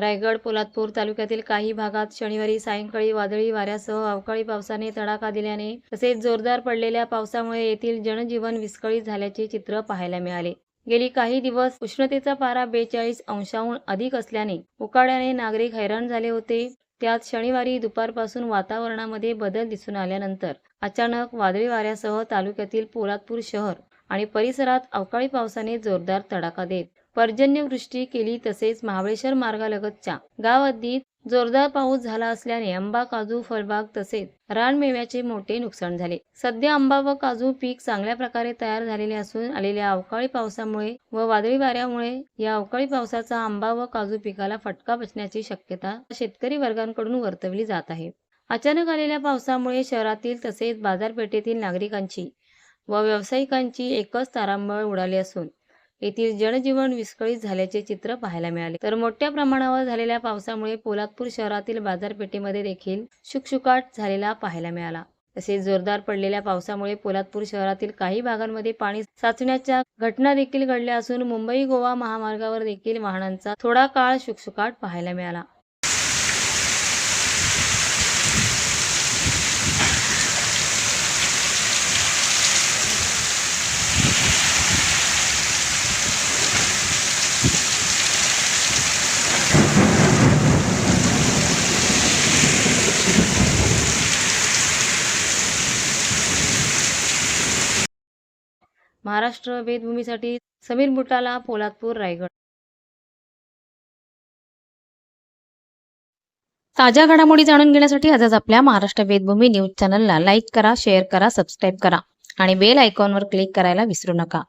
रायगड पोलादपूर तालुक्यातील काही भागात शनिवारी सायंकाळी वादळी वाऱ्यासह अवकाळी पावसाने तडाखा दिल्याने तसेच जोरदार पडलेल्या पावसामुळे येथील जनजीवन विस्कळीत झाल्याचे चित्र पाहायला मिळाले. गेली काही दिवस उष्णतेचा पारा बेचाळीस अंशाहून अधिक असल्याने उकाड्याने नागरिक हैराण झाले होते. त्यात शनिवारी दुपारपासून वातावरणामध्ये बदल दिसून आल्यानंतर अचानक वादळी वाऱ्यासह तालुक्यातील पोलादपूर शहर आणि परिसरात अवकाळी पावसाने जोरदार तडाखा देत पर्जन्यवृष्टी केली तसेच महाबळेश्वर मार्गालगतच्या गाव जोरदार पाऊस झाला असल्याने आंबा काजू फळबाग तसेच रानमेव्याचे मोठे नुकसान झाले. सध्या आंबा व काजू पीक चांगल्या प्रकारे तयार झालेले असून आलेल्या अवकाळी पावसामुळे व वादळी वाऱ्यामुळे या अवकाळी पावसाचा आंबा व काजू पिकाला फटका बसण्याची शक्यता शेतकरी वर्गांकडून वर्तवली जात आहे. अचानक आलेल्या पावसामुळे शहरातील तसेच बाजारपेठेतील नागरिकांची व व्यावसायिकांची एकच तारांबळ उडाली असून येथील जनजीवन विस्कळीत झाल्याचे चित्र पाहायला मिळाले. तर मोठ्या प्रमाणावर झालेल्या पावसामुळे पोलादपूर शहरातील बाजारपेठेमध्ये देखील शुकशुकाट झालेला पाहायला मिळाला. तसेच जोरदार पडलेल्या पावसामुळे पोलादपूर शहरातील काही भागांमध्ये पाणी साचण्याच्या घटना देखील घडल्या असून मुंबई गोवा महामार्गावर देखील वाहनांचा थोडा काळ शुकशुकाट पाहायला मिळाला. महाराष्ट्र वेदभूमीसाठी समीर बुटाला पोलादपूर रायगड. ताज्या घडामोडी जाणून घेण्यासाठी आजच आपल्या महाराष्ट्र वेदभूमी न्यूज चॅनलला लाईक करा शेअर करा सबस्क्राईब करा आणि बेल आयकॉनवर क्लिक करायला विसरू नका.